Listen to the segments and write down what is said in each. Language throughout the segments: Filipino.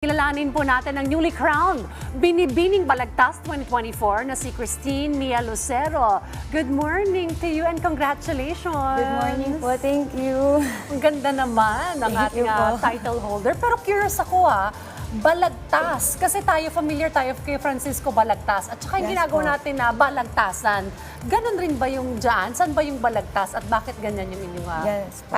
Kilalanin po natin ang newly crowned Binibining Balagtas 2024 na si Christine Mia Lucero. Good morning to you and congratulations! Good morning po, thank you. Ang ganda naman ng ating ah, title holder. Pero curious ako ah, balagtas. Kasi tayo familiar tayo kay Francisco Balagtas. At saka yung Yes ginagawa po. natin na balagtasan. Ganon rin ba yung dyan? Saan ba yung balagtas? At bakit ganyan yung inyong ah, Yes po.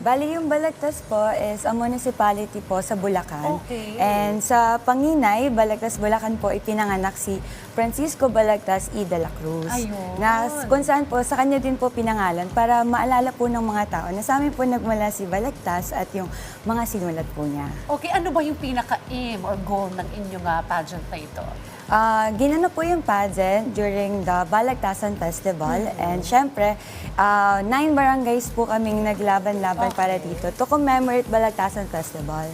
Bali, yung Balagtas po is a municipality po sa Bulacan. Okay. And sa Panginay, Balagtas, Bulacan po, ipinanganak si Francisco Balagtas E. de la Cruz. Ayun. Na kung saan po, sa kanya din po pinangalan para maalala po ng mga tao na sa amin po nagmula si Balagtas at yung mga sinulat po niya. Okay, ano ba yung pinaka-aim or goal ng inyong ah, pageant na ito? Ah, ginano po yung pageant during the Balagtasan Festival. And syempre, ah, nine barangays po kaming naglaban-laban para dito to commemorate Balagtasan Festival.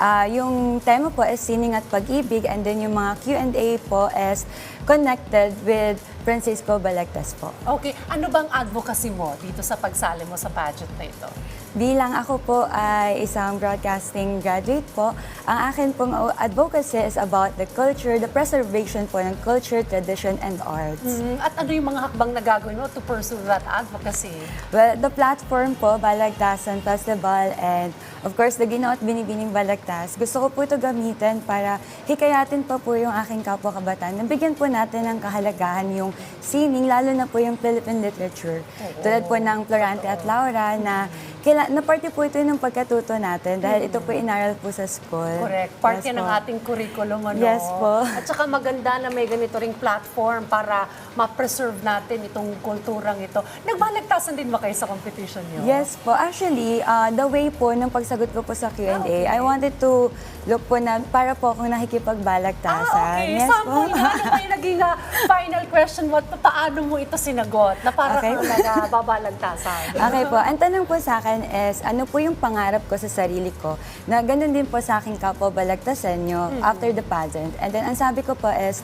Ah, yung tema po is sining at pag-ibig and then yung mga Q&A po is connected with Francisco Balagtas po. Okay, ano bang advocacy mo dito sa pagsali mo sa pageant na ito? Bilang ako po ay isang broadcasting graduate po, ang akin pong advocacy is about the culture, the preservation po ng culture, tradition, and arts. Mm, At ano yung mga hakbang na gagawin mo to pursue that advocacy? Well, the platform po, Balagtasan Festival, and of course, the Ginoo at Binibining Balagtas, gusto ko po ito gamitin para hikayatin pa po yung aking kapwa kabataan. Nabigyan po natin ng kahalagahan yung sining, lalo na po yung Philippine literature. Tulad po ng Florante at Laura na kila, na parte po ito ng pagkatuto natin dahil ito po inaral po sa school. Correct. Part Yes yan ng ating curriculum. Ano? Yes po. At saka maganda na may ganito ring platform para ma-preserve natin itong kulturang ito. Nagbalagtasan din ba kayo sa competition nyo? Yes po. Actually, uh, the way po ng pagsagot ko po sa Q&A, Ah, okay. I wanted to look po na para po akong nakikipagbalagtasan. Ah, okay. Yes Sample po. na. Ano ba yung naging ah, final question mo? at Paano mo ito sinagot? Na para Okay. kang nagbabalagtasan. Okay po. Ang tanong po sa akin is, ano po yung pangarap ko sa sarili ko na ganun din po sa aking kapwa balagtasan nyo Mm-hmm. after the pageant. And then, ang sabi ko po is,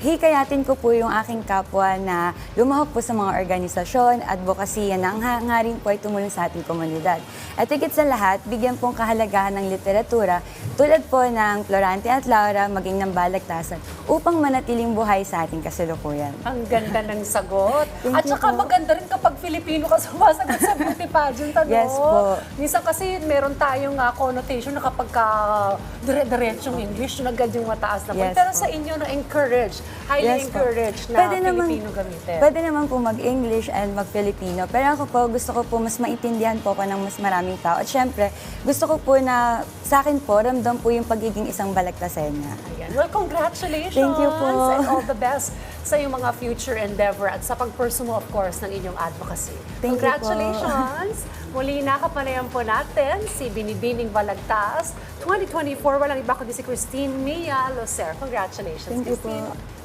hikayatin ko po yung aking kapwa na lumahok po sa mga organisasyon, advokasya na ang hangarin po ay tumulong sa ating komunidad. At higit sa lahat, bigyan pong kahalagahan ng literatura tulad po ng Florante at Laura maging ng balagtasan upang manatiling buhay sa ating kasalukuyan. Ang ganda ng sagot. At saka po. maganda rin kapag Filipino ka sumasagot sa beauty pageant, ano? Yes po. Minsan kasi meron tayong ah, connotation na kapag ka dire-diretsong English, yun agad yung mataas na. Yes Pero po. sa inyo, na-encourage, highly Yes po. encourage na Pwede naman- Filipino gamitin. Pwede naman po mag-English and mag-Filipino. Pero ako po, gusto ko po mas maintindihan po ako ng mas maraming tao. At syempre, gusto ko po na sa akin po, ramdam po yung pagiging isang balagtasenya. Ayan. Well, congratulations! Thank you po. And all the best sa iyong mga future endeavor at sa pagpursue mo, of course, ng inyong advocacy. Thank you po. congratulations! Muli nakapanayan po natin si Binibining Balagtas. 2024, walang iba kundi si Christine Mia Locer. Congratulations, Thank you Christine. po.